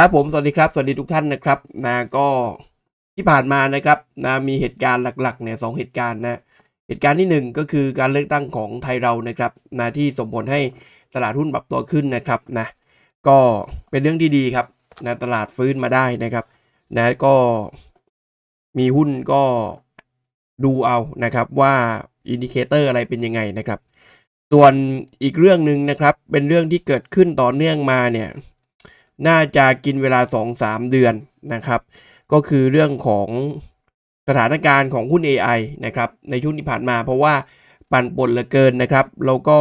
ครับผมสวัสดีครับ สวัสดีทุกท่านนะครับนะก็ที่ผ่านมานะครับนะมีเหตุการณ์หลักๆเนี่ยสองเหตุการณ์นะเหตุการณ์ที่หนึ่งก็คือการเลือกตั้งของไทยเรานะครับนะที่ส่งผลให้ตลาดหุ้นปรับตัวขึ้นนะครับนะก็เป็นเรื่องที่ดีครับนะตลาดฟื้นมาได้นะครับนะก็มีหุ้นก็ดูเอานะครับว่าอินดิเคเตอร์อะไรเป็นยังไงนะครับ ส่วนอีกเรื่องหนึ่งนะครับเป็นเรื่องที่เกิดขึ้นต่อเนื่องมาเนี่ย น่าจะกินเวลา 2-3 เดือนนะครับ ก็คือเรื่องของสถานการณ์ของหุ้น AI นะครับในช่วงที่ผ่านมาเพราะว่าปั่นป่นเหลือเกินนะครับ แล้วก็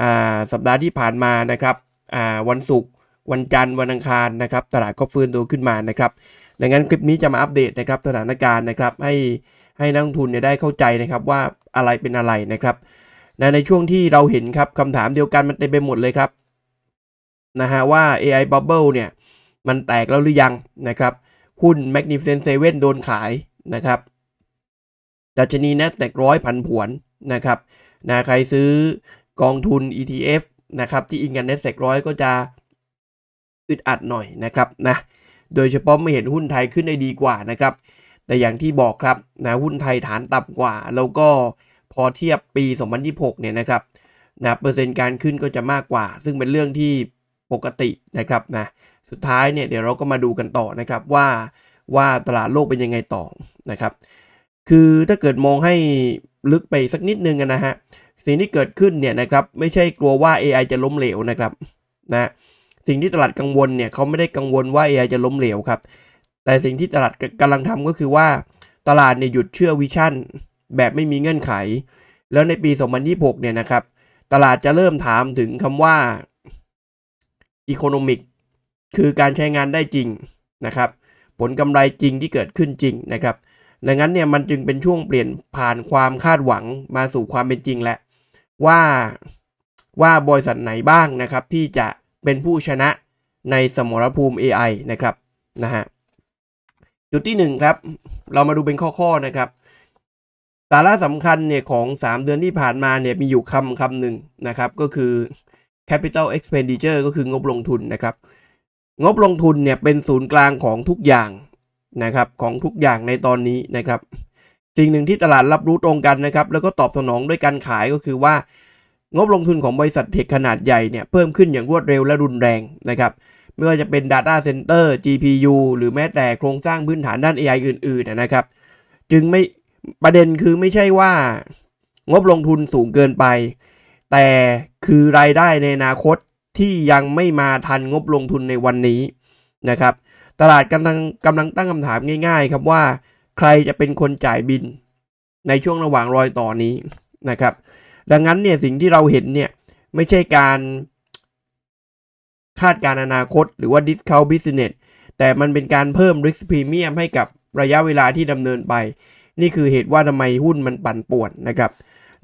อ่าสัปดาห์ที่ผ่านมานะครับอ่าวันศุกร์วันจันทร์วันอังคารนะครับตลาดก็ฟื้นตัวขึ้นมานะครับดังนั้นคลิปนี้จะมาอัปเดตนะครับสถานการณ์นะครับให้ให้นักลงทุนได้เข้าใจนะครับว่าอะไรเป็นอะไรนะครับนในช่วงที่เราเห็นครับคำถามเดียวกันมันเต็มไปหมดเลยครับ นะฮะว่า AI Bubble เนี่ย มันแตกแล้วหรือยังนะครับ หุ้น Magnificent Seven โดนขายนะครับ ดัชนี NASDAQ ร้อยพันผวนนะครับนะใครซื้อกองทุน ETF นะครับ ที่อิงกัน NASDAQ ร้อยก็จะอึดอัดหน่อยนะครับนะโดยเฉพาะไม่เห็นหุ้นไทยขึ้นได้ดีกว่านะครับ แต่อย่างที่บอกครับนะหุ้นไทยฐานต่ำกว่า แล้วก็พอเทียบปี 2026 เนี่ยนะครับนะเปอร์เซ็นต์การขึ้นก็จะมากกว่า ซึ่งเป็นเรื่องที่ ปกตินะครับนะสุดท้ายเนี่ยเดี๋ยวเราก็มาดูกันต่อนะครับว่าว่าตลาดโลกเป็นยังไงต่อนะครับ คือถ้าเกิดมองให้ลึกไปสักนิดนึงนะฮะสิ่งที่เกิดขึ้นเนี่ยนะครับไม่ใช่กลัวว่า AI จะล้มเหลวนะครับนะสิ่งที่ตลาดกังวลเนี่ยเขาไม่ได้กังวลว่า AI จะล้มเหลวครับ แต่สิ่งที่ตลาดกำลังทำก็คือว่าตลาดเนี่ยหยุดเชื่อวิชั่น แบบไม่มีเงื่อนไข แล้วในปี 2026 เนี่ยนะครับ ตลาดจะเริ่มถามถึงคำว่า Economic คือการใช้งานได้จริงนะครับ ผลกำไรจริงที่เกิดขึ้นจริงนะครับดังนั้นเนี่ยมันจึงเป็นช่วงเปลี่ยนผ่านความคาดหวังมาสู่ความเป็นจริงแล้วว่าว่าบริษัทไหนบ้างนะครับ ที่จะเป็นผู้ชนะในสมรภูมิ AI นะครับนะฮะจุดที่ 1 ครับ เรามาดูเป็นข้อๆนะครับ สาระสำคัญเนี่ยของ 3 เดือนที่ผ่านมาเนี่ยมีอยู่คำคำหนึ่งนะครับ ก็คือ capital expenditure ก็คืองบลงทุนนะครับ งบลงทุนเนี่ยเป็นศูนย์กลางของทุกอย่างนะครับของทุกอย่างในตอนนี้นะครับ สิ่งหนึ่งที่ตลาดรับรู้ตรงกันนะครับ แล้วก็ตอบสนองด้วยการขายก็คือว่า งบลงทุนของบริษัทเทคขนาดใหญ่เนี่ยเพิ่มขึ้นอย่างรวดเร็วและรุนแรงนะครับไม่ว่าจะเป็น Data Center GPU หรือแม้แต่โครงสร้างพื้นฐานด้าน AI อื่นๆนะครับ จึงไม่ประเด็นคือไม่ใช่ว่างบลงทุนสูงเกินไป แต่คือรายได้ในอนาคตที่ยังไม่มาทันงบลงทุนในวันนี้นะครับ ตลาดกำลังกำลังตั้งคำถามง่าย ๆ ครับว่า ใครจะเป็นคนจ่ายบิน ในช่วงระหว่างรอยต่อนี้นะครับ ดังนั้นเนี่ยสิ่งที่เราเห็นเนี่ยไม่ใช่การคาดการณ์อนาคตหรือว่า discount business แต่มันเป็นการเพิ่ม risk premium ให้กับระยะเวลาที่ดำเนินไป นี่คือเหตุว่าทำไมหุ้นมันปั่นป่วนนะครับ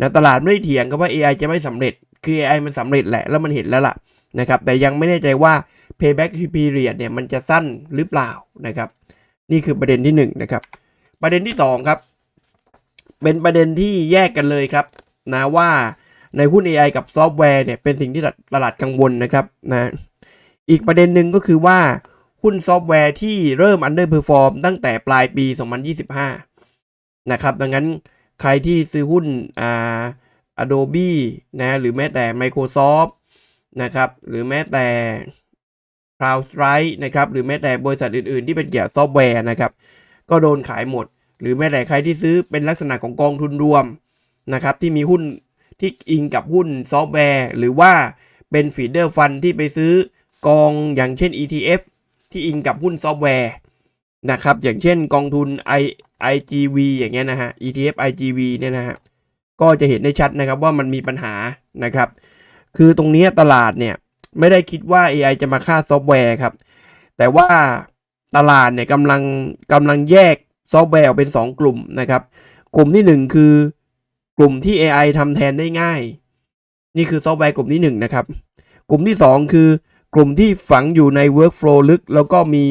นะตลาดไม่ได้เถียงครับว่า AI จะไม่สำเร็จ คือ AI มันสำเร็จแหละ แล้วมันเห็นแล้วล่ะนะครับ แต่ยังไม่แน่ใจว่า payback period เนี่ยมันจะสั้นหรือเปล่านะครับ นี่คือประเด็นที่1นนะครับ ประเด็นที่ 2 ครับ เป็นประเด็นที่แยกกันเลยครับนะว่าในหุ้น AI กับซอฟต์แวร์เนี่ยเป็นสิ่งที่ตลาดกังวลนะครับนะอีกประเด็นหนึ่งก็คือว่าหุ้นซอฟต์แวร์ที่เริ่ม underperform ตั้งแต่ปลายปี 2025 นะครับ ดังนั้น ใครที่ซื้อหุ้นอ่า Adobe นะหรือแม้แต่ Microsoft นะครับหรือแม้แต่ CrowdStrike นะครับหรือแม้แต่บริษัทอื่น ๆ ที่เป็นเกี่ยวกับซอฟต์แวร์นะครับก็โดนขายหมด หรือแม้แต่ใครที่ซื้อเป็นลักษณะของกองทุนรวมนะครับที่มีหุ้นที่อิงกับหุ้นซอฟต์แวร์ หรือว่าเป็นฟีเดอร์ฟันที่ไปซื้อกองอย่างเช่น ETF ที่อิงกับหุ้นซอฟต์แวร์ นะครับ อย่างเช่นกองทุน I IGV อย่างเงี้ยนะฮะ ETF IGV เนี่ยนะฮะก็จะเห็นได้ชัดนะครับว่ามันมีปัญหานะครับ คือตรงนี้ตลาดเนี่ยไม่ได้คิดว่า AI จะมาฆ่าซอฟต์แวร์ครับ แต่ว่าตลาดเนี่ยกำลังกำลังแยกซอฟต์แวร์ออกเป็น 2 กลุ่มนะครับ กลุ่มที่ 1 คือกลุ่มที่ AI ทำแทนได้ง่าย นี่คือซอฟต์แวร์กลุ่มที่ 1 นะครับ กลุ่มที่ 2 คือกลุ่มที่ฝังอยู่ใน workflow ลึก แล้วก็มี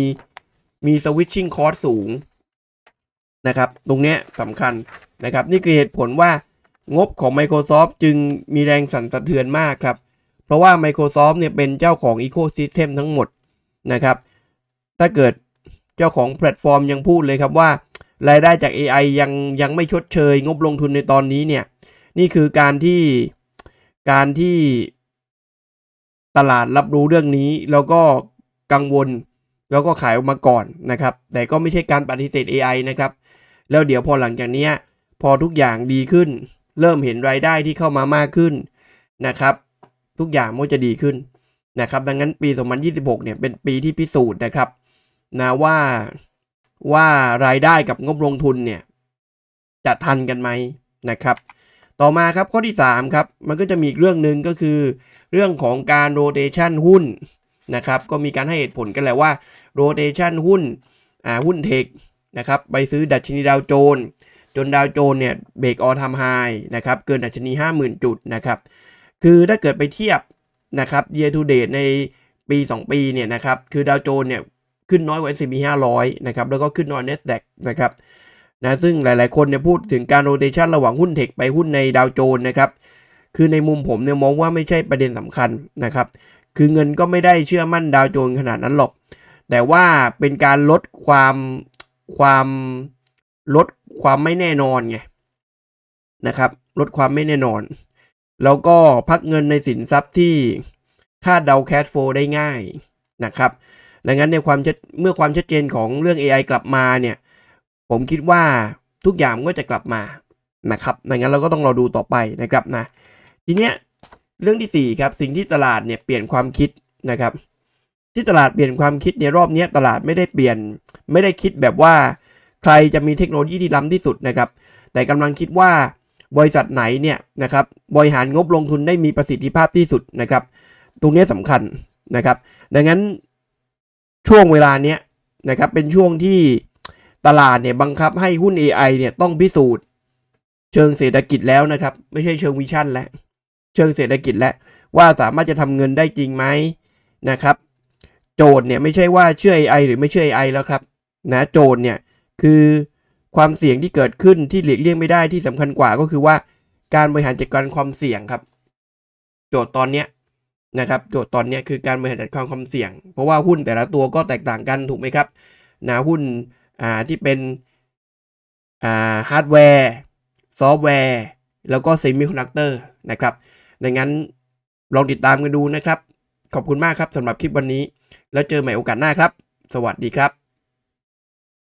มี switching cost สูงนะครับ ตรงนี้สำคัญนะครับ นี่คือเหตุผลว่างบของ Microsoft จึงมีแรงสั่นสะเทือนมากครับ เพราะว่า Microsoft เนี่ยเป็นเจ้าของ Ecosystem ทั้งหมดนะครับ ถ้าเกิดเจ้าของแพลตฟอร์มยังพูดเลยครับว่า รายได้จาก AI ยังยังไม่ชดเชย งบลงทุนในตอนนี้เนี่ย นี่คือการที่การที่ตลาดรับรู้เรื่องนี้ แล้วก็กังวล แล้วก็ขายออกมาก่อนนะครับ แต่ก็ไม่ใช่การปฏิเสธ AI นะครับ แล้วเดี๋ยวพอหลังจากนี้พอทุกอย่างดีขึ้น เริ่มเห็นรายได้ที่เข้ามามากขึ้นนะครับ ทุกอย่างมันจะดีขึ้นนะครับ ดังนั้นปี 2026 เนี่ยเป็นปีที่พิสูจน์นะครับนะว่าว่ารายได้กับงบลงทุนเนี่ยจะทันกันไหมนะครับ ต่อมาครับข้อที่ 3 ครับ มันก็จะมีอีกเรื่องหนึ่งก็คือ เรื่องของการโรเตชันหุ้น นะครับก็มีการให้เหตุผลกันแหละว่าโรเตชันหุ้นอ่าหุ้นเทคนะครับไปซื้อดัชนีดาวโจนส์จนดาวโจน์เนี่ยเบรกออทำไฮนะครับเกินดัชนี 50,000 จุดนะครับคือถ้าเกิดไปเทียบนะครับ year to date ในปี 2 ปีเนี่ยนะครับคือดาวโจน์เนี่ยขึ้นน้อยกว่า S&P 500 นะครับ แล้วก็ขึ้นน้อย NASDAQ นะครับนะซึ่งหลายๆ คนเนี่ยพูดถึงการโรเตชันระหว่างหุ้นเทคไปหุ้นในดาวโจน์นะครับ คือในมุมผมเนี่ยมองว่าไม่ใช่ประเด็นสำคัญนะครับ คือเงินก็ไม่ได้เชื่อมั่นดาวโจนส์ขนาดนั้นหรอก แต่ว่าเป็นการลดความความลดความไม่แน่นอนไงนะครับลดความไม่แน่นอน แล้วก็พักเงินในสินทรัพย์ที่คาดเดาแคชโฟได้ง่ายนะครับดังนั้นในความเมื่อความชัดเจนของเรื่อง AI กลับมาเนี่ย ผมคิดว่าทุกอย่างก็จะกลับมานะครับดังนั้นเราก็ต้องรอดูต่อไปนะครับนะทีเนี้ย เรื่องที่สี่ครับสิ่งที่ตลาดเนี่ยเปลี่ยนความคิดนะครับ ที่ตลาดเปลี่ยนความคิดในรอบนี้ตลาดไม่ได้เปลี่ยน ไม่ได้คิดแบบว่า ใครจะมีเทคโนโลยีที่ล้ำที่สุดนะครับ แต่กำลังคิดว่าบริษัทไหนเนี่ยนะครับบริหารงบลงทุนได้มีประสิทธิภาพที่สุดนะครับ ตรงนี้ยสำคัญนะครับ ดังนั้นช่วงเวลาเนี้ยนะครับเป็นช่วงที่ตลาดเนี่ยบังคับให้หุ้น AI เนี่ยต้องพิสูจน์ เชิงเศรษฐกิจแล้วนะครับ ไม่ใช่เชิงวิชั่นแล้ว ชิงเศรษฐกิจแล้วว่าสามารถจะทำเงินได้จริงไหมนะครับ โจทย์เนี่ยไม่ใช่ว่าเชื่อ AI หรือไม่เชื่อ AI แล้วครับนะโจทย์เนี่ยคือความเสี่ยงที่เกิดขึ้นที่หลีกเลี่ยงไม่ได้ที่สำคัญกว่าก็คือว่าการบริหารจัดการความเสี่ยงครับ โจทย์ตอนเนี้ยนะครับโจทย์ตอนเนี้ยคือการบริหารจัดการความเสี่ยง เพราะว่าหุ้นแต่ละตัวก็แตกต่างกันถูกไหมครับนะหุ้นอ่าที่เป็นอ่าฮาร์ดแวร์ ซอฟต์แวร์ แล้วก็เซมิคอนดักเตอร์นะครับ ดังนั้นลองติดตามกันดูนะครับ ขอบคุณมากครับสำหรับคลิปวันนี้ แล้วเจอใหม่โอกาสหน้าครับ สวัสดีครับ